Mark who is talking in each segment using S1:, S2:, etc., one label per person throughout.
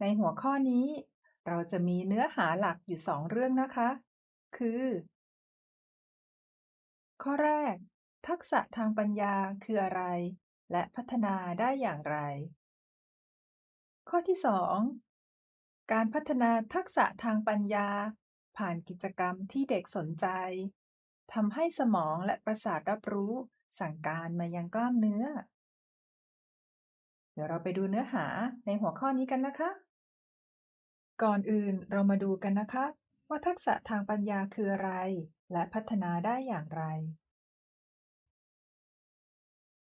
S1: ในหัวข้อนี้ เราจะมีเนื้อหาหลักอยู่สองเรื่องนะคะ คือ ข้อแรก ทักษะทางปัญญาคืออะไร และพัฒนาได้อย่างไร ข้อที่สองการพัฒนาทักษะทางปัญญา ผ่านกิจกรรมที่เด็กสนใจทำให้สมองและประสาทรับรู้สั่งการมายังกล้ามเนื้อ เดี๋ยวเราไปดูเนื้อหาในหัวข้อนี้กันนะคะ ก่อนอื่นเรามาดูกันนะคะ ว่าทักษะทางปัญญาคืออะไร และพัฒนาได้อย่างไร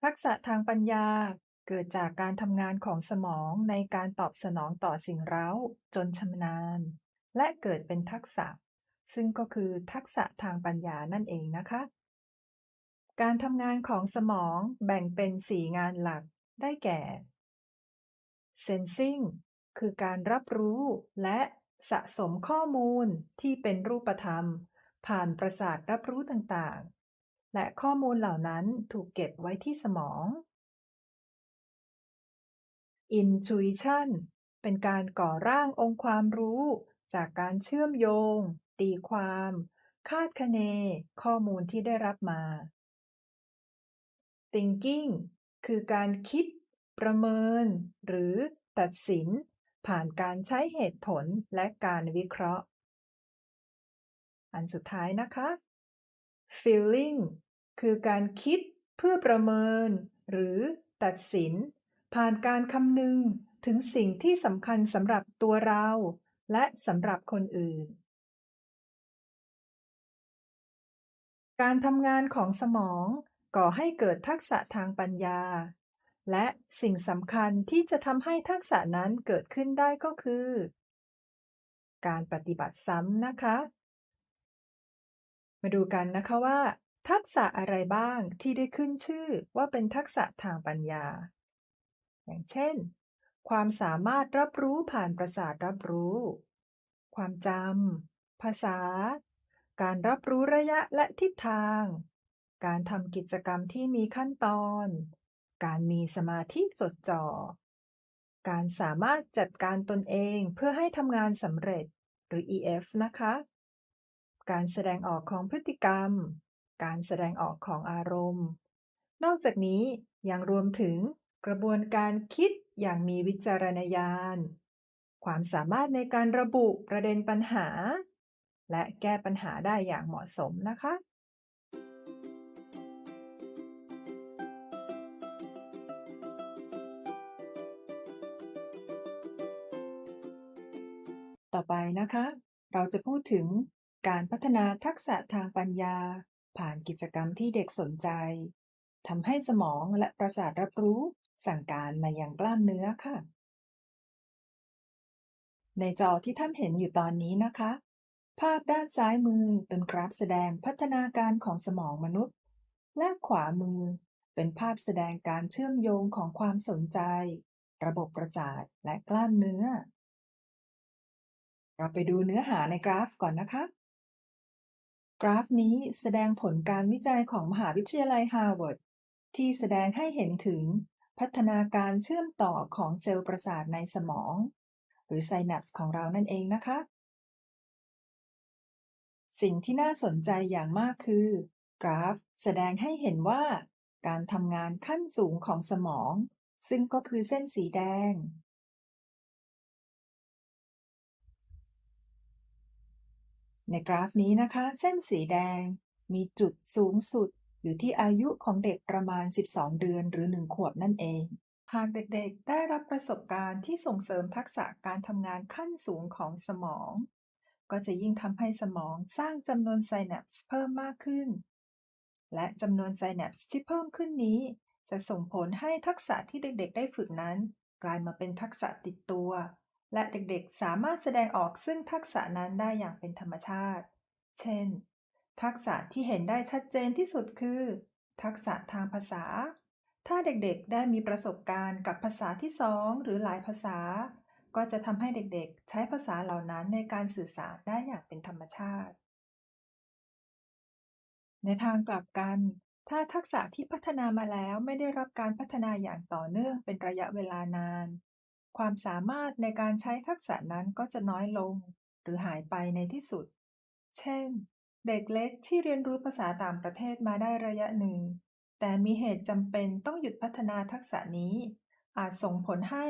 S1: ทักษะทางปัญญาเกิดจากการทำงานของสมองในการตอบสนองต่อสิ่งเร้า จนชำนาญ และเกิดเป็นทักษะ ซึ่งก็คือทักษะทางปัญญานั่นเองนะคะ การทำงานของสมองแบ่งเป็น 4 งานหลักได้แก่ sensing คือการรับรู้และสะสมข้อมูลที่เป็นรูปธรรม ผ่านประสาทรับรู้ต่างๆ และข้อมูลเหล่านั้นถูกเก็บไว้ที่สมอง Intuition เป็นการก่อร่างองค์ความรู้ จากการเชื่อมโยง ตีความ คาดคะเน ข้อมูลที่ได้รับมา Thinking คือการคิด ประเมิน หรือตัดสิน ผ่านการใช้เหตุผลและการวิเคราะห์ อันสุดท้ายนะคะ Feeling คือการคิดเพื่อประเมิน หรือตัดสิน ผ่านการคำนึงถึงสิ่งที่สำคัญสำหรับตัวเรา และสำหรับคนอื่น การทำงานของสมองก่อให้เกิดทักษะทางปัญญา และสิ่งสำคัญที่จะทำให้ทักษะนั้นเกิดขึ้นได้ก็คือ การปฏิบัติซ้ำนะคะ มาดูกันนะคะว่า ทักษะอะไรบ้างที่ได้ขึ้นชื่อว่าเป็นทักษะทางปัญญา อย่างเช่น ความสามารถรับรู้ผ่านประสาทรับรู้ ความจำภาษา การรับรู้ระยะและทิศทาง การทำกิจกรรมที่มีขั้นตอน การมีสมาธิจดจ่อ การสามารถจัดการตนเองเพื่อให้ทำงานสำเร็จหรือ EF นะคะ การแสดงออกของพฤติกรรม การแสดงออกของอารมณ์ นอกจากนี้ยังรวมถึงกระบวนการคิดอย่างมีวิจารณญาณ ความสามารถในการระบุประเด็นปัญหา และแก้ปัญหาได้อย่างเหมาะสมนะคะ ไปนะคะ เราจะพูดถึงการพัฒนาทักษะทางปัญญา ผ่านกิจกรรมที่เด็กสนใจทำให้สมองและประสาทรับรู้สั่งการมายังกล้ามเนื้อค่ะ ในจอที่ท่านเห็นอยู่ตอนนี้นะคะ ภาพด้านซ้ายมือเป็นกราฟแสดงพัฒนาการของสมองมนุษย์ และขวามือเป็นภาพแสดงการเชื่อมโยงของความสนใจ ระบบประสาทและกล้ามเนื้อ เราไปดูเนื้อหาในกราฟก่อนนะคะ กราฟนี้แสดงผลการวิจัยของมหาวิทยาลัยฮาร์วาร์ดที่แสดงให้เห็นถึงพัฒนาการเชื่อมต่อของเซลล์ประสาทในสมอง หรือไซนัปส์ของเรานั่นเองนะคะ สิ่งที่น่าสนใจอย่างมากคือ กราฟแสดงให้เห็นว่า การทำงานขั้นสูงของสมอง ซึ่งก็คือเส้นสีแดง ในกราฟนี้นะคะ เส้นสีแดงมีจุดสูงสุดอยู่ที่อายุของเด็กประมาณ 12 เดือนหรือ 1 ขวบนั่นเอง หากเด็กๆ ได้รับประสบการณ์ที่ส่งเสริมทักษะการทำงานขั้นสูงของสมอง ก็จะยิ่งทำให้สมองสร้างจำนวนไซแนปส์เพิ่มมากขึ้น และจำนวนไซแนปส์ที่เพิ่มขึ้นนี้ จะส่งผลให้ทักษะที่เด็กๆ ได้ฝึกนั้น กลายมาเป็นทักษะติดตัว และเด็กๆ สามารถแสดงออกซึ่งทักษะนั้นได้อย่างเป็นธรรมชาติ เช่น ทักษะที่เห็นได้ชัดเจนที่สุดคือ ทักษะทางภาษา ถ้าเด็กๆ ได้มีประสบการณ์กับภาษาที่สองหรือหลายภาษา ก็จะทำให้เด็กๆ ใช้ภาษาเหล่านั้นในการสื่อสารได้อย่างเป็นธรรมชาติ ในทางกลับกัน ถ้าทักษะที่พัฒนามาแล้วไม่ได้รับการพัฒนาอย่างต่อเนื่องเป็นระยะเวลานาน ความสามารถในการใช้ทักษะนั้นก็จะน้อยลง หรือหายไปในที่สุด เช่น เด็กเล็กที่เรียนรู้ภาษาต่างประเทศมาได้ระยะหนึ่ง แต่มีเหตุจำเป็นต้องหยุดพัฒนาทักษะนี้ อาจส่งผลให้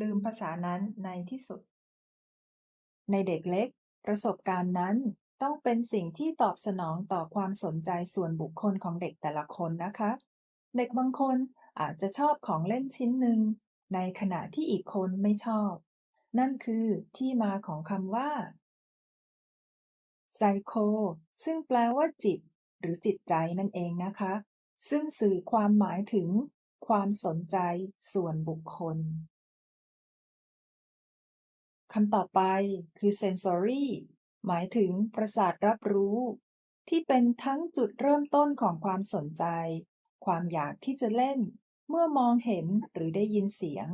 S1: ลืมภาษานั้นในที่สุด ในเด็กเล็ก ประสบการณ์นั้นต้องเป็นสิ่งที่ตอบสนองต่อความสนใจส่วนบุคคลของเด็กแต่ละคนนะคะ เด็กบางคนอาจจะชอบของเล่นชิ้นหนึ่ง ในขณะที่อีกคนไม่ชอบ นั่นคือที่มาของคำว่า psycho ซึ่งแปลว่าจิต หรือจิตใจนั่นเองนะคะ ซึ่งสื่อความหมายถึง ความสนใจส่วนบุคคลคำต่อไปคือ sensory หมายถึงประสาทรับรู้ ที่เป็นทั้งจุดเริ่มต้นของความสนใจ ความอยากที่จะเล่น เมื่อมองเห็นหรือได้ยินเสียง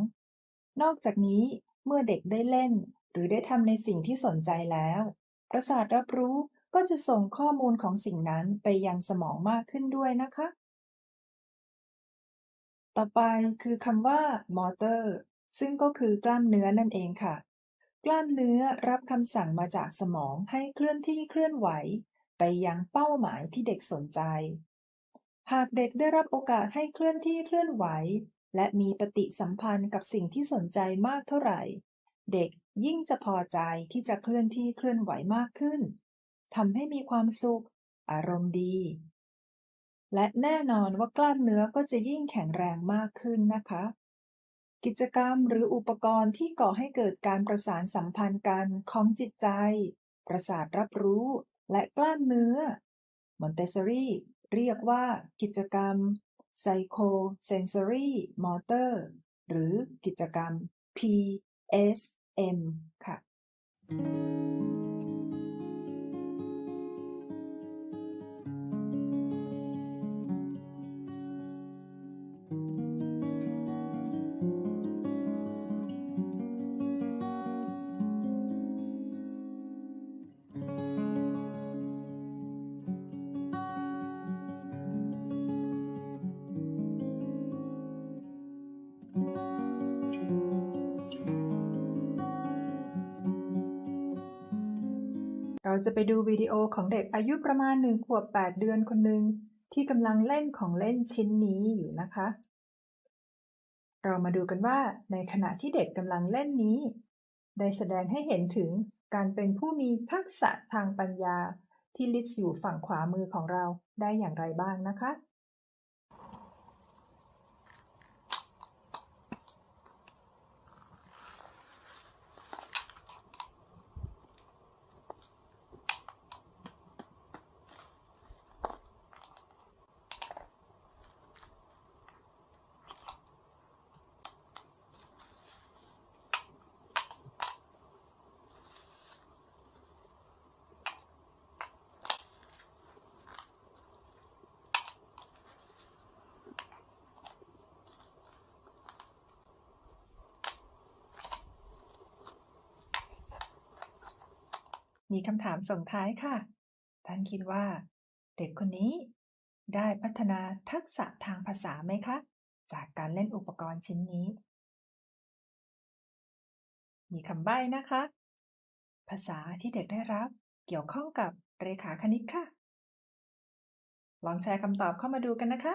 S1: นอกจากนี้เมื่อเด็กได้เล่น หรือได้ทำในสิ่งที่สนใจแล้ว ประสาทรับรู้ก็จะส่งข้อมูลของสิ่งนั้นไปยังสมองมากขึ้นด้วยนะคะ ต่อไปคือคำว่า motor ซึ่งก็คือกล้ามเนื้อนั่นเองค่ะ กล้ามเนื้อรับคำสั่งมาจากสมองให้เคลื่อนที่เคลื่อนไหว ไปยังเป้าหมายที่เด็กสนใจ หากเด็กได้รับโอกาสให้เคลื่อนที่เคลื่อนไหว และมีปฏิสัมพันธ์กับสิ่งที่สนใจมากเท่าไหร่ เด็กยิ่งจะพอใจที่จะเคลื่อนที่เคลื่อนไหวมากขึ้นทำให้มีความสุข อารมณ์ดี และแน่นอนว่ากล้ามเนื้อก็จะยิ่งแข็งแรงมากขึ้นนะคะ กิจกรรมหรืออุปกรณ์ที่ก่อให้เกิดการประสานสัมพันธ์กันของจิตใจ ประสาทรับรู้ และกล้ามเนื้อมอนเตสซอรี เรียกว่ากิจกรรม Psychosensory Motor หรือกิจกรรม PSM ค่ะ จะไปดูวิดีโอของเด็กอายุประมาณ1ขวบ 8 เดือนคนหนึ่งที่กำลังเล่นของเล่นชิ้นนี้อยู่นะคะ เรามาดูกันว่าในขณะที่เด็กกำลังเล่นนี้ ได้แสดงให้เห็นถึงการเป็นผู้มีทักษะทางปัญญาที่ลิสต์อยู่ฝั่งขวามือของเราได้อย่างไรบ้างนะคะ มีคำถามส่งท้ายค่ะ ท่านคิดว่า เด็กคนนี้ ได้พัฒนาทักษะทางภาษาไหมคะ จากการเล่นอุปกรณ์ชิ้นนี้ มีคำใบ้นะคะ ภาษาที่เด็กได้รับเกี่ยวข้องกับเรขาคณิตค่ะ ลองแชร์คำตอบเข้ามาดูกันนะคะ